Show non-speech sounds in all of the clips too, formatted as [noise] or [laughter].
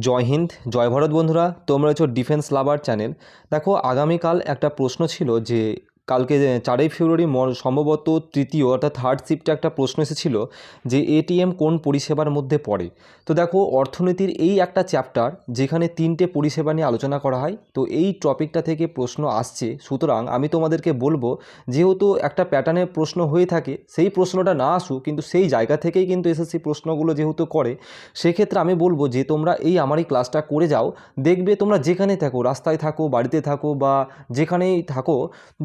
জয় হিন্দ, জয় ভারত বন্ধুরা, তোমরা হচ্ছে ডিফেন্স লাভার চ্যানেল দেখো, আগামীকাল একটা প্রশ্ন ছিল যে কালকে চারই ফেব্রুয়ারি সম্ভবত তৃতীয়, অর্থাৎ থার্ড শিফটে একটা প্রশ্ন এসেছিল যে এটিএম কোন পরিষেবার মধ্যে পড়ে। তো দেখো, অর্থনীতির এই একটা চ্যাপ্টার যেখানে তিনটে পরিষেবা নিয়ে আলোচনা করা হয়, তো এই টপিকটা থেকে প্রশ্ন আসছে। সুতরাং আমি তোমাদেরকে বলব, যেহেতু একটা প্যাটার্নে প্রশ্ন হয়ে থাকে, সেই প্রশ্নটা না আসুক কিন্তু সেই জায়গা থেকেই কিন্তু এসএসসি প্রশ্নগুলো যেহেতু করে, সেক্ষেত্রে আমি বলব যে তোমরা এই আমার এই ক্লাসটা করে যাও, দেখবে তোমরা যেখানে থাকো, রাস্তায় থাকো, বাড়িতে থাকো বা যেখানেই থাকো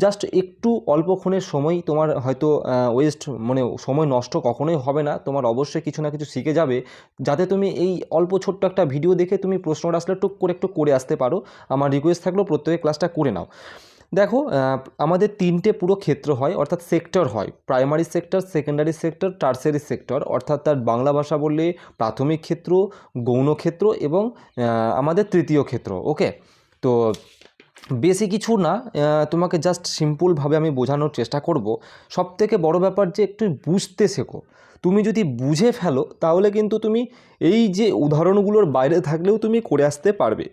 জাস্ট একটু অল্পক্ষণের সময় তোমার হয়তো ওয়েস্ট মানে সময় নষ্ট কখনোই হবে না। তোমার অবশ্যই কিছু না কিছু শিখে যাবে। যাতে তুমি এই অল্প ছোট্ট একটা ভিডিও দেখে তুমি প্রশ্নটা আসলে টুক করে একটু করে আসতে পারো। আমার রিকোয়েস্ট থাকলেও প্রত্যেকে ক্লাসটা করে নাও। দেখো আমাদের তিনটে পুরো ক্ষেত্র হয়, অর্থাৎ সেক্টর হয়। Primary sector secondary sector tertiary sector অর্থাৎ তার বাংলা ভাষা বললে প্রাথমিক ক্ষেত্র, গৌণ ক্ষেত্র এবং আমাদের তৃতীয় ক্ষেত্র ওকে তো বেশি কিছু না তোমাকে জাস্ট সিম্পলভাবে আমি বোঝানোর চেষ্টা করব। সব থেকে বড় ব্যাপার যে একটু বুঝতে শেখো। তুমি যদি বুঝে ফেলো, তাহলে কিন্তু তুমি এই যে উদাহরণগুলোর বাইরে থাকলেও তুমি করে আসতে পারবে।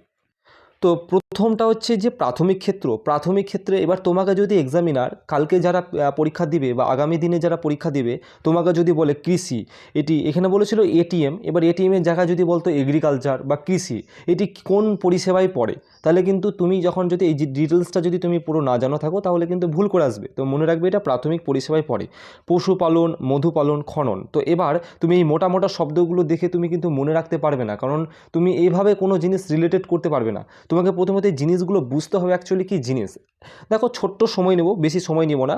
তো প্রথমটা হচ্ছে যে প্রাথমিক ক্ষেত্র। প্রাথমিক ক্ষেত্রে এবার তোমাকে যদি এক্সামিনার কালকে যারা পরীক্ষা দিবে বা আগামী দিনে যারা পরীক্ষা দিবে, তোমাকে যদি বলে কৃষি, এটি এখানে বলেছিল এটিএম, এবার এটিএমের জায়গায় যদি বলতো এগ্রিকালচার বা কৃষি, এটি কোন পরিষেবায় পড়ে? তাহলে কিন্তু তুমি যখন যদি এই ডিটেলসটা যদি তুমি পুরো না জানো থাকো, তাহলে কিন্তু ভুল করে আসবে। তো মনে রাখবে এটা প্রাথমিক পরিষেবায় পড়ে। পশুপালন, মধুপালন, খনন। তো এবার তুমি এই মোটা মোটা শব্দগুলো দেখে তুমি কিন্তু মনে রাখতে পারবে না, কারণ তুমি এইভাবে কোনো জিনিস রিলেটেড করতে পারবে না। তোমাকে প্রথমত জিনিসগুলো বুঝতে হবে অ্যাকচুয়ালি কী জিনিস? দেখো ছোট্ট সময় নেব, বেশি সময় নেব না।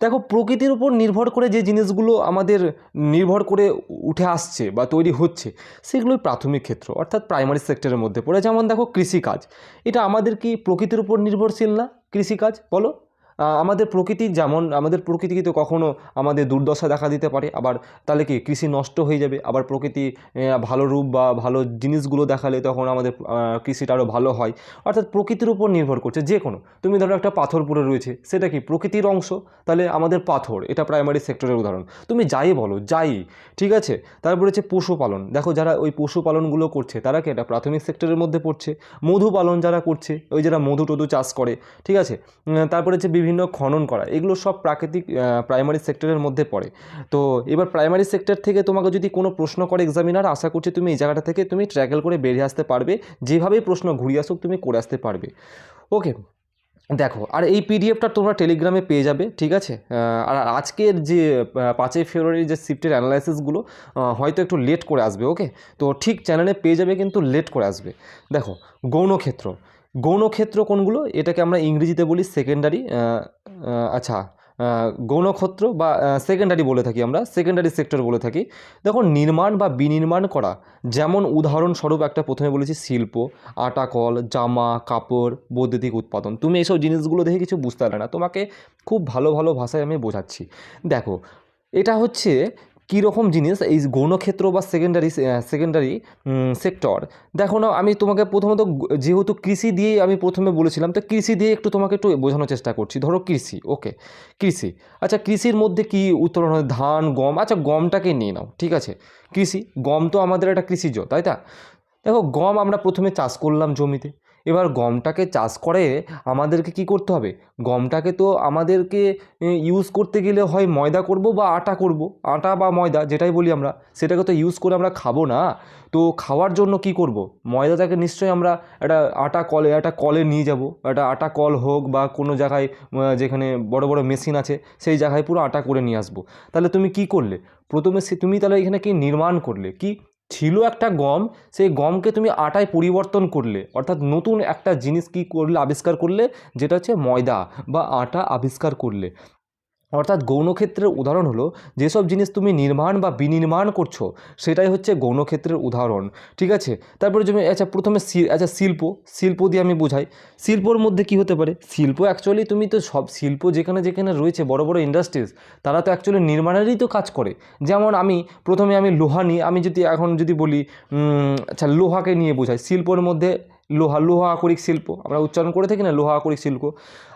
দেখো প্রকৃতির উপর নির্ভর করে যে জিনিসগুলো আমাদের নির্ভর করে উঠে আসছে বা তৈরি হচ্ছে, সেগুলোই প্রাথমিক ক্ষেত্র, অর্থাৎ প্রাইমারি সেক্টরের মধ্যে পড়ে। যেমন দেখো কৃষিকাজ, এটা আমাদের কি প্রকৃতির উপর নির্ভরশীল না কৃষিকাজ? বলো। আমাদের প্রকৃতি যেমন, আমাদের প্রকৃতি তো কখনও আমাদের দুর্দশা দেখা দিতে পারে। আবার তাহলে কি কৃষি নষ্ট হয়ে যাবে? আবার প্রকৃতি ভালো রূপ বা ভালো জিনিসগুলো দেখালে তখন আমাদের কৃষিটা আরও ভালো হয়। অর্থাৎ প্রকৃতির উপর নির্ভর করছে যে কোনো। তুমি ধরো একটা পাথর পড়ে রয়েছে, সেটা কি প্রকৃতির অংশ? তাহলে আমাদের পাথর, এটা প্রাইমারি সেক্টরের উদাহরণ। তুমি যাই বলো, যাই, ঠিক আছে? তারপরে হচ্ছে পশুপালন। দেখো যারা ওই পশুপালনগুলো করছে, তারা কি এটা প্রাথমিক সেক্টরের মধ্যে পড়ছে? মধু পালন যারা করছে, ওই যারা মধু টধু চাষ করে, ঠিক আছে? তারপরে হচ্ছে বিভিন্ন খনন করা, এগুলো সব প্রাকৃতিক প্রাইমারি সেক্টরের মধ্যে পড়ে। তো এবার প্রাইমারি সেক্টর থেকে তোমাকে যদি কোনো প্রশ্ন করে এক্সামিনার আশা করছি তুমি এই জায়গাটা থেকে তুমি ট্র্যাকেল করে বেরিয়ে আসতে পারবে। যেভাবেই প্রশ্ন ঘুরিয়ে আসুক, তুমি করে আসতে পারবে। ওকে দেখো, আর এই পিডিএফটা তোমরা টেলিগ্রামে পেয়ে যাবে, ঠিক আছে? আর আজকের যে পাঁচই ফেব্রুয়ারি যে শিফটের অ্যানালাইসিসগুলো হয়তো একটু লেট করে আসবে ওকে তো ঠিক চ্যানেলে পেয়ে যাবে, কিন্তু লেট করে আসবে। দেখো, গৌণক্ষেত্র গৌণক্ষেত্র কোনগুলো? এটাকে আমরা ইংরেজিতে বলি সেকেন্ডারি আচ্ছা গৌণক্ষেত্র বা সেকেন্ডারি বলে থাকি আমরা সেকেন্ডারি সেক্টর বলে থাকি। দেখো, নির্মাণ বা বিনির্মাণ করা, যেমন উদাহরণস্বরূপ একটা প্রথমে বলেছি শিল্প আটা কল জামা, কাপড়, বৈদ্যুতিক উৎপাদন। তুমি এইসব জিনিসগুলো দেখে কিছু বুঝতে পারবে না। তোমাকে খুব ভালো ভালো ভাষায় আমি বোঝাচ্ছি। দেখো, এটা হচ্ছে কীরকম জিনিস এই গৌণক্ষেত্র বা সেকেন্ডারি সেকেন্ডারি সেক্টর দেখো না, আমি তোমাকে প্রথমত যেহেতু কৃষি দিয়েই আমি প্রথমে বলেছিলাম, তো কৃষি দিয়ে একটু তোমাকে একটু বোঝানোর চেষ্টা করছি। ধরো কৃষি ওকে কৃষি। আচ্ছা কৃষির মধ্যে কি উত্তোলন হয়? ধান, গম? আচ্ছা গমটাকে নিয়ে নাও, ঠিক আছে? কৃষি, গম তো আমাদের একটা কৃষিজ, তাই তা? দেখো, গম আমরা প্রথমে চাষ করলাম জমিতে। এবার গমটাকে চাষ করে আমাদেরকে কি করতে হবে? গমটাকে তো আমাদেরকে ইউজ করতে গেলে হয় ময়দা করব বা আটা করব। আটা বা ময়দা যেটাই বলি আমরা, সেটাকে তো ইউজ করে আমরা খাব না। তো খাওয়ার জন্য কি করব? ময়দাটাকে নিশ্চয়ই আমরা একটা আটা কলে, একটা কলে নিয়ে যাব। একটা আটা কল হোক বা কোনো জায়গায় যেখানে বড় বড় মেশিন আছে, সেই জায়গায় পুরো আটা করে নিয়ে আসব। তাহলে তুমি কি করলে? প্রথমে সে, তুমি তাহলে এখানে কি নির্মাণ করলে? কি ছিল একটা গম, সেই গমকে তুমি আটায় পরিবর্তন করলে, অর্থাৎ নতুন একটা জিনিস কি করলে, আবিষ্কার করলে? যেটা হচ্ছে ময়দা বা আটা আবিষ্কার করলে। অর্থাৎ গৌণক্ষেত্রের উদাহরণ হলো, যেসব জিনিস তুমি নির্মাণ বা বিনির্মাণ করছ, সেটাই হচ্ছে গৌণক্ষেত্রের উদাহরণ। ঠিক আছে? তারপরে তুমি আচ্ছা প্রথমে আচ্ছা শিল্প শিল্প দিয়ে আমি বোঝাই। শিল্পর মধ্যে কি হতে পারে? শিল্প অ্যাকচুয়ালি তুমি তো সব শিল্প যেখানে যেখানে রয়েছে, বড় বড় ইন্ডাস্ট্রিজ তারা তো অ্যাকচুয়ালি নির্মাণেরই তো কাজ করে। যেমন আমি, প্রথমে আমি লোহা নিয়ে, আমি যদি এখন যদি বলি আচ্ছা লোহাকে নিয়ে বোঝাই। শিল্পর মধ্যে লোহা লোহা আকরিক শিল্প, আমরা উচ্চারণ করে থাকি না, লোহা আকরিক শিল্প।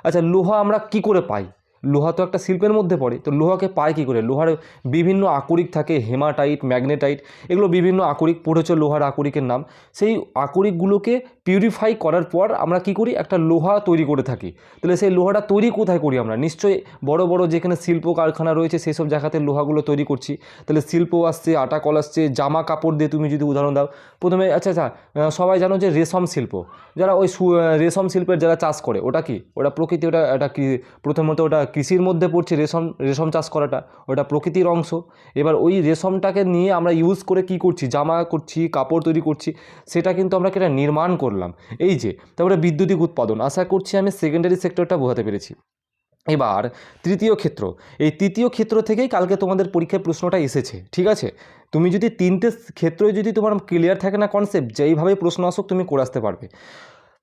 আচ্ছা লোহা আমরা কি করে পাই? লোহা তো একটা শিল্পের মধ্যে পড়ে, তো লোহাকে পায় কী করে? লোহার বিভিন্ন আকরিক থাকে, হেমাটাইট, ম্যাগনেটাইট, এগুলো বিভিন্ন আকরিক, পড়েছে লোহার আকরিকের নাম। সেই আকরিকগুলোকে পিউরিফাই করার পর আমরা কি করি? একটা লোহা তৈরি করে থাকি। তাহলে সেই লোহাটা তৈরি কোথায় করি আমরা? নিশ্চয়ই বড় বড় যেখানে শিল্প কারখানা রয়েছে সেই সব জায়গাতে লোহাগুলো তৈরি করছি। তাহলে শিল্প আসছে আটা কল আসছে, জামা কাপড় দিয়ে তুমি যদি উদাহরণ দাও। প্রথমে আচ্ছা আচ্ছা সবাই জানো যে রেশম শিল্প। যারা ওই রেশম শিল্পের যারা চাষ করে, ওটা কি? ওটা প্রকৃতি, ওটা এটা প্রথমত ওটা কৃষির মধ্যে পড়ছে রেশম রেশম চাষ করাটা। ওটা প্রকৃতির অংশ। এবার ওই রেশমটাকে নিয়ে আমরা ইউজ করে কি করছি? জামা করছি, কাপড় তৈরি করছি। সেটা কিন্তু আমরা কেটা নির্মাণ করলাম। এই যে, তারপরে বিদ্যুতিক উৎপাদন। আশা করছি আমি সেকেন্ডারি সেক্টরটা বোঝাতে পেরেছি। এবার, তৃতীয় ক্ষেত্র। এই তৃতীয় ক্ষেত্র থেকেই কালকে তোমাদের পরীক্ষায় প্রশ্নটা এসেছে, ঠিক আছে? তুমি যদি তিনটে ক্ষেত্রে যদি তোমার ক্লিয়ার থাকে না কনসেপ্ট যেইভাবে প্রশ্ন আসুক তুমি করে আসতে পারবে।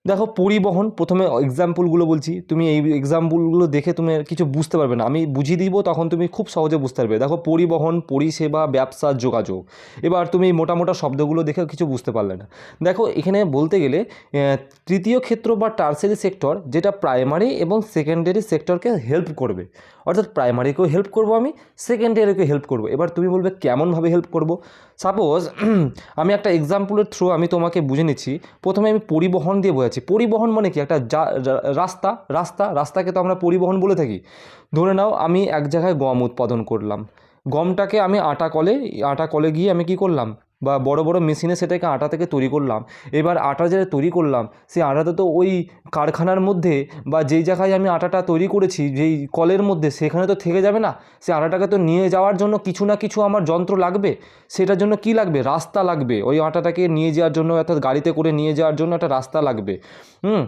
দেখো পরিবহন, প্রথমে এক্সাম্পলগুলো বলছি, তুমি এই এক্সাম্পলগুলো দেখে তুমি কিছু বুঝতে পারবে না। আমি বুঝিয়ে দিব, তখন তুমি খুব সহজে বুঝতে পারবে। দেখো পরিবহন, পরিষেবা, ব্যবসা, যোগাযোগ। এবার তুমি মোটা মোটা শব্দগুলো দেখে কিছু বুঝতে পারলে না। দেখো এখানে বলতে গেলে তৃতীয় ক্ষেত্র বা টার্সারি সেক্টর যেটা প্রাইমারি এবং সেকেন্ডারি সেক্টরকে হেল্প করবে। অর্থাৎ প্রাইমারিকেও হেল্প করব আমি সেকেন্ডারিকেও হেল্প করব। এবার তুমি বলবে কেমনভাবে হেল্প করব? সাপোজ আমি একটা এক্সাম্পলের থ্রু আমি তোমাকে বুঝে নিচ্ছি। প্রথমে আমি পরিবহন দিয়ে বোঝাচ্ছি। পরিবহন মানে কি? একটা রাস্তা রাস্তা, রাস্তাকে তো আমরা পরিবহন বলে থাকি। ধরে নাও আমি এক জায়গায় গম উৎপাদন করলাম। গমটাকে আমি আটা কলে আটা কলে গিয়ে আমি কি করলাম? বা বড় বড় মেশিনে সেটাকে আটা থেকে তৈরি করলাম। এবার আটা যেটা তৈরি করলাম সেই আটাটা তো ওই কারখানার মধ্যে বা যেই জায়গায় আমি আটাটা তৈরি করেছি, যেই কলের মধ্যে, সেখানে তো থেকে যাবে না। সে আটাটাকে তো নিয়ে যাওয়ার জন্য কিছু না কিছু আমার যন্ত্র লাগবে। সেটার জন্য কি লাগবে? রাস্তা লাগবে। ওই আটাটাকে নিয়ে যাওয়ার জন্য, অর্থাৎ গাড়িতে করে নিয়ে যাওয়ার জন্য একটা রাস্তা লাগবে। হুম?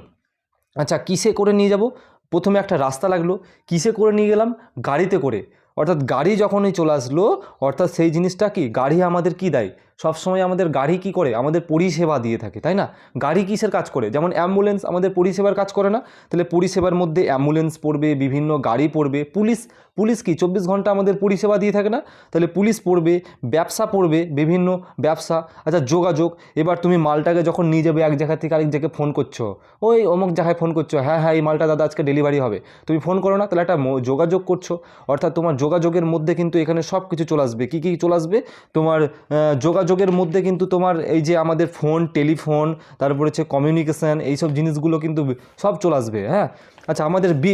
আচ্ছা কিসে করে নিয়ে যাব? প্রথমে একটা রাস্তা লাগল। কিসে করে নিয়ে গেলাম? গাড়িতে করে। অর্থাৎ গাড়ি যখনই চলে আসলো, অর্থাৎ সেই জিনিসটা কি? গাড়ি আমাদের কি দেয়? সবসময় আমাদের গাড়ি কি করে? আমাদের পরিষেবা দিয়ে থাকে তাই না? গাড়ি কিসের কাজ করে? যেমন অ্যাম্বুলেন্স আমাদের পরিষেবার কাজ করে না? তাহলে পরিষেবার মধ্যে অ্যাম্বুলেন্স পড়বে বিভিন্ন গাড়ি পড়বে পুলিশ পুলিশ কি? চব্বিশ ঘণ্টা আমাদের পরিষেবা দিয়ে থাকে না? তাহলে পুলিশ পড়বে ব্যবসা পড়বে বিভিন্ন ব্যবসা। আচ্ছা যোগাযোগ এবার তুমি মালটাকে যখন নিয়ে যাবে এক জায়গা থেকে আরেক জায়গায় ফোন করছ ওই অমুক জায়গায় ফোন করছ হ্যাঁ হ্যাঁ এই মালটা দাদা আজকে ডেলিভারি হবে। তুমি ফোন করো না তাহলে একটা যোগাযোগ করছ অর্থাৎ তোমার যোগাযোগের মধ্যে কিন্তু এখানে সব কিছু চলে আসবে। কী কী চলে আসবে? তোমার আহ, যোগাযোগের মধ্যে কিন্তু তোমার এই যে আমাদের ফোন টেলিফোন তারপর হচ্ছে কমিউনিকেশান এইসব জিনিসগুলো কিন্তু সব চলে আসবে হ্যাঁ? আচ্ছা আমাদের বি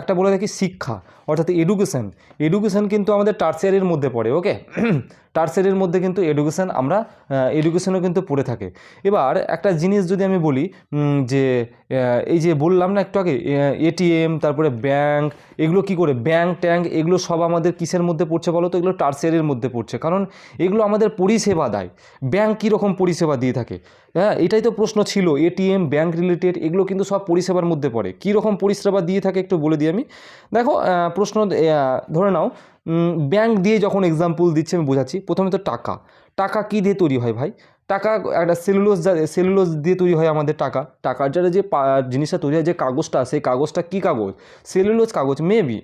একটা বলে রাখি শিক্ষা, অর্থাৎ এডুকেশন এডুকেশন কিন্তু আমাদের টার্সিয়ারির মধ্যে পড়ে ওকে টার্সিয়ারির [clears throat] মধ্যে কিন্তু এডুকেশন আমরা এডুকেশনও কিন্তু পড়ে থাকে। এবার একটা জিনিস যদি আমি বলি যে এই যে বললাম না একটু আগে এটিএম তারপরে ব্যাংক এগুলো কি করে? ব্যাংক ট্যাঙ্ক এগুলো সব আমাদের কিসের মধ্যে পড়ছে বলো তো এগুলো টার্সিয়ারির মধ্যে পড়ছে। কারণ এগুলো আমাদের পরিষেবা দেয়। ব্যাংক কীরকম পরিষেবা দিয়ে থাকে? হ্যাঁ এটাই তো প্রশ্ন ছিল। এটিএম ব্যাঙ্ক রিলেটেড এগুলো কিন্তু সব পরিষেবার মধ্যে পড়ে। কী রকম পরিষেবা দিয়ে থাকে একটু বলে দিই আমি। দেখো প্রশ্ন ধরে নাও ব্যাঙ্ক দিয়ে যখন এক্সাম্পল দিচ্ছে, আমি বোঝাচ্ছি। প্রথমে তো টাকা। টাকা কী দিয়ে তৈরি হয় ভাই? টাকা, একটা সেলুলোস সেলুলোজ সেলুলোজ দিয়ে তৈরি হয় আমাদের টাকা। টাকার যারা যে জিনিসটা তৈরি হয়, যে কাগজটা সেই কাগজটা কী কাগজ? সেলুলোজ কাগজ মেবি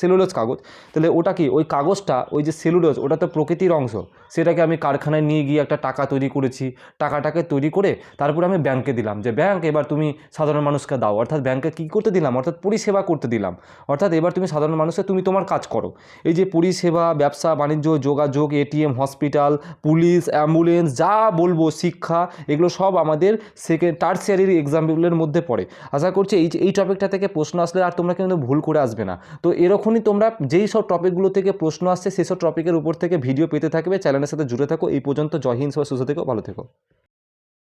সেলুলোজ কাগজ। তাহলে ওটা কি? ওই কাগজটা, ওই যে সেলুলোজ ওটা তো প্রকৃতির অংশ। সেটাকে আমি কারখানায় নিয়ে গিয়ে একটা টাকা তৈরি করেছি। টাকাটাকে তৈরি করে তারপরে আমি ব্যাংকে দিলাম। যে ব্যাংক এবার তুমি সাধারণ মানুষকে দাও। অর্থাৎ ব্যাংকে কী করতে দিলাম? অর্থাৎ পরিষেবা করতে দিলাম। অর্থাৎ এবার তুমি সাধারণ মানুষকে তুমি তোমার কাজ করো। এই যে পরিষেবা, ব্যবসা, বাণিজ্য, যোগাযোগ এটিএম হসপিটাল পুলিশ অ্যাম্বুলেন্স যা বলব, শিক্ষা, এগুলো সব আমাদের সেকেন্ড টার্সিয়ারির এক্সাম্পলের মধ্যে পড়ে। আশা করছি এই এই টপিকটা থেকে প্রশ্ন আসলে আর তোমরা কিন্তু ভুল করে আসবে না। তো এরকমই তোমরা যেই সব টপিকগুলো থেকে প্রশ্ন আসছে, সেই সব টপিকের উপর থেকে ভিডিও পেতে থাকবে চ্যানেলের সাথে জুড়ে থাকো। এই পর্যন্ত জয় হিন্দ, সবাই সুস্থ থেকো, ভালো থেকো।